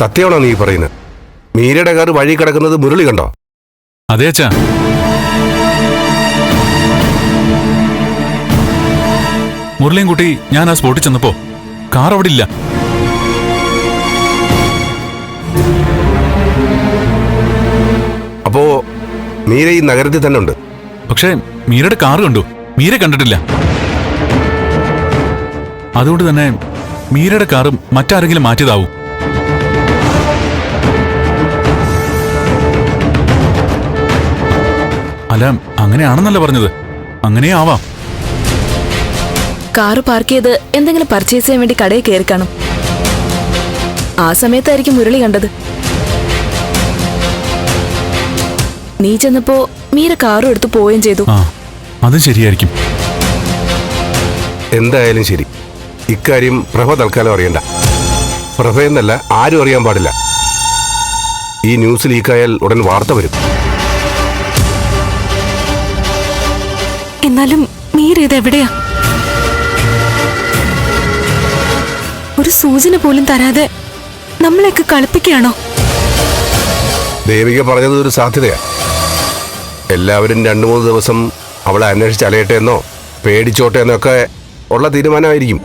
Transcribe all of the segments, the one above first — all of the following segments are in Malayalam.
സത്യമാണോ നീ പറയുന്നത്? മീരയുടെ കാർ വഴി കിടക്കുന്നത് മുരളി കണ്ടോ? അതെ അച്ഛാ. മുരളിയും കുട്ടി ഞാൻ ആ സ്പോട്ടിൽ ചെന്നപ്പോ കാർ അവിടെ ഇല്ല. അപ്പോ മീര ഈ നഗരത്തിൽ തന്നെ ഉണ്ട്? പക്ഷേ മീരയുടെ കാർ കണ്ടു. മീര കണ്ടിട്ടില്ല. അതുകൊണ്ട് തന്നെ മീരയുടെ കാറും മറ്റാരെങ്കിലും മാറ്റിയതാവും. അല്ല അങ്ങനെയാണെന്നല്ല പറഞ്ഞത്. അങ്ങനെ ആവാം. കാറ് പാർക്ക് ചെയ്ത് എന്തെങ്കിലും പർച്ചേസ് ചെയ്യാൻ വേണ്ടി കടയിൽ കയറി കാണും. ആ സമയത്തായിരിക്കും മുരളി കണ്ടത്. നീ ചെന്നപ്പോ മീര കാറും എടുത്ത് പോവുകയും ചെയ്തു. ആ അതും ശരിയായിരിക്കും. എന്തായാലും ശരി. ഇക്കാര്യം പ്രഭ തൽക്കാലം അറിയണ്ട. പ്രഭയെന്നല്ല ആരും അറിയാൻ പാടില്ല. ഈ ന്യൂസ് ലീക്കായാൽ ഉടൻ വാർത്ത വരും. എന്നാലും മീര ഇത് എവിടെയാ ഒരു സൂചന പോലും തരാതെ നമ്മളെയൊക്കെ കളിപ്പിക്കുകയാണോ? ദേവിക പറഞ്ഞത് ഒരു സാധ്യതയാ. എല്ലാവരും രണ്ടു മൂന്ന് ദിവസം അവളെ അന്വേഷിച്ച് അലയട്ടെ എന്നോ പേടിച്ചോട്ടെ എന്നൊക്കെ ഉള്ള തീരുമാനമായിരിക്കും.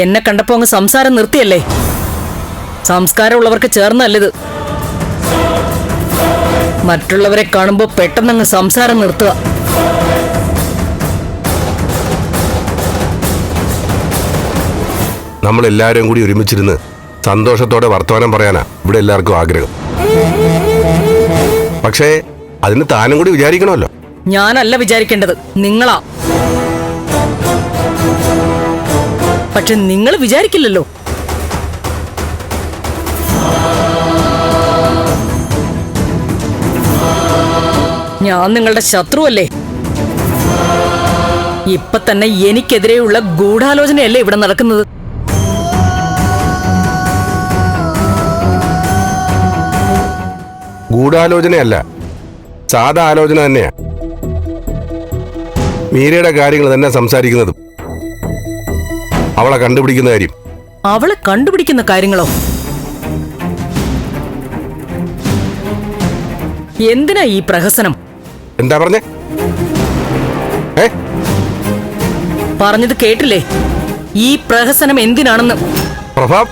എന്നെ കണ്ടപ്പോ അങ്ങ് സംസാരം നിർത്തിയല്ലേ? സംസ്കാരമുള്ളവർക്ക് ചേർന്നല്ലത്. മറ്റുള്ളവരെ കാണുമ്പോ പെട്ടെന്നങ്ങ് സംസാരം നിർത്തുക. നമ്മൾ എല്ലാവരും കൂടി ഒരുമിച്ചിരുന്ന് സന്തോഷത്തോടെ വർത്തമാനം പറയാനാ ഇവിടെ എല്ലാവർക്കും ആഗ്രഹം. പക്ഷേ അതിന് താനും കൂടി വിചാരിക്കണമല്ലോ. ഞാനല്ല വിചാരിക്കേണ്ടത്. നിങ്ങളാ. പക്ഷെ നിങ്ങൾ വിചാരിക്കില്ലല്ലോ. ഞാൻ നിങ്ങളുടെ ശത്രുവല്ലേ? ഇപ്പൊ തന്നെ എനിക്കെതിരെയുള്ള ഗൂഢാലോചനയല്ലേ ഇവിടെ നടക്കുന്നത്? ഗൂഢാലോചനയല്ല സാധാ ആലോചന തന്നെയാ. മീരയുടെ കാര്യങ്ങൾ തന്നെ സംസാരിക്കുന്നതും. അവളെ കണ്ടുപിടിക്കുന്ന കാര്യം. അവളെ കണ്ടുപിടിക്കുന്ന കാര്യങ്ങളോ? എന്തിനാ ഈ പ്രഹസനം? എന്താ പറഞ്ഞേ? പറഞ്ഞത് കേട്ടില്ലേ? ഈ പ്രഹസനം എന്തിനാണെന്ന്? പ്രഭാവ്?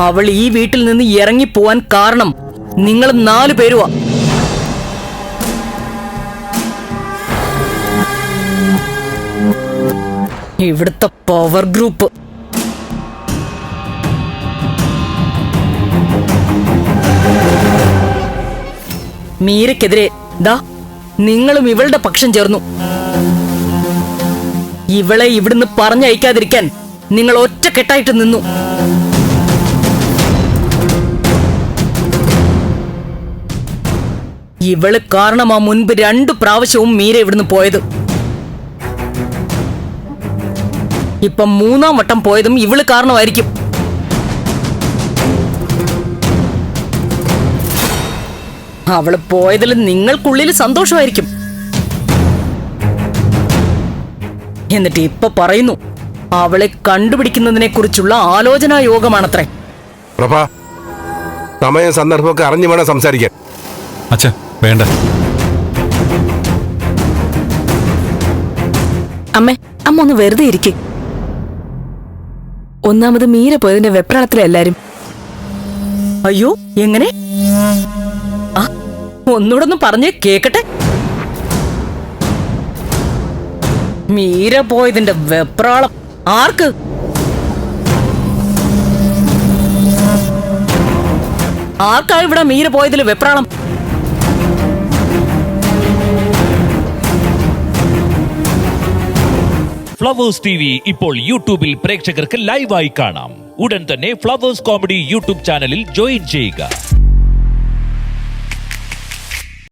അവൾ ഈ വീട്ടിൽ നിന്ന് ഇറങ്ങി പോവാൻ കാരണം നിങ്ങൾ നാലു പേരുവാ. ഇവിടുത്തെ പവർ ഗ്രൂപ്പ് മീരയ്ക്കെതിരെ ദാ നിങ്ങളും ഇവളുടെ പക്ഷം ചേർന്നു. ഇവളെ ഇവിടുന്ന് പറഞ്ഞയക്കാതിരിക്കാൻ നിങ്ങൾ ഒറ്റക്കെട്ടായിട്ട് നിന്നു. ഇവൾ കാരണമാ മുൻപ് രണ്ടു പ്രാവശ്യവും മീര ഇവിടുന്ന് പോയത്. ഇപ്പൊ മൂന്നാം വട്ടം പോയതും ഇവൾ കാരണമായിരിക്കും. അവൾ പോയതിൽ നിങ്ങൾക്കുള്ളിൽ സന്തോഷമായിരിക്കും. എന്നിട്ട് ഇപ്പൊ പറയുന്നു അവളെ കണ്ടുപിടിക്കുന്നതിനെ കുറിച്ചുള്ള ആലോചനാ യോഗമാണത്രേ. പ്രഭ സമയം സന്ദർഭമൊക്കെ അറിഞ്ഞു വേണം സംസാരിക്കാൻ. അച്ഛ വേണ്ട. അമ്മേ അമ്മ ഒന്ന് വെറുതെ ഇരിക്കെ. ഒന്നാമത് മീര പോയതിന്റെ വെപ്രാളത്തിലെ എല്ലാരും. അയ്യോ എങ്ങനെ? ആ ഒന്നുകൂടെ ഒന്ന് പറഞ്ഞേ കേക്കട്ടെ. മീര പോയതിന്റെ വെപ്രാളം ആർക്ക്? ആർക്കാ ഇവിടെ മീര പോയതിൽ വെപ്രാളം? ഫ്ലവേഴ്സ് ടി വി ഇപ്പോൾ യൂട്യൂബിൽ പ്രേക്ഷകർക്ക് ലൈവായി കാണാം. ഉടൻ തന്നെ ഫ്ലവേഴ്സ് കോമഡി യൂട്യൂബ് ചാനലിൽ ജോയിൻ ചെയ്യുക.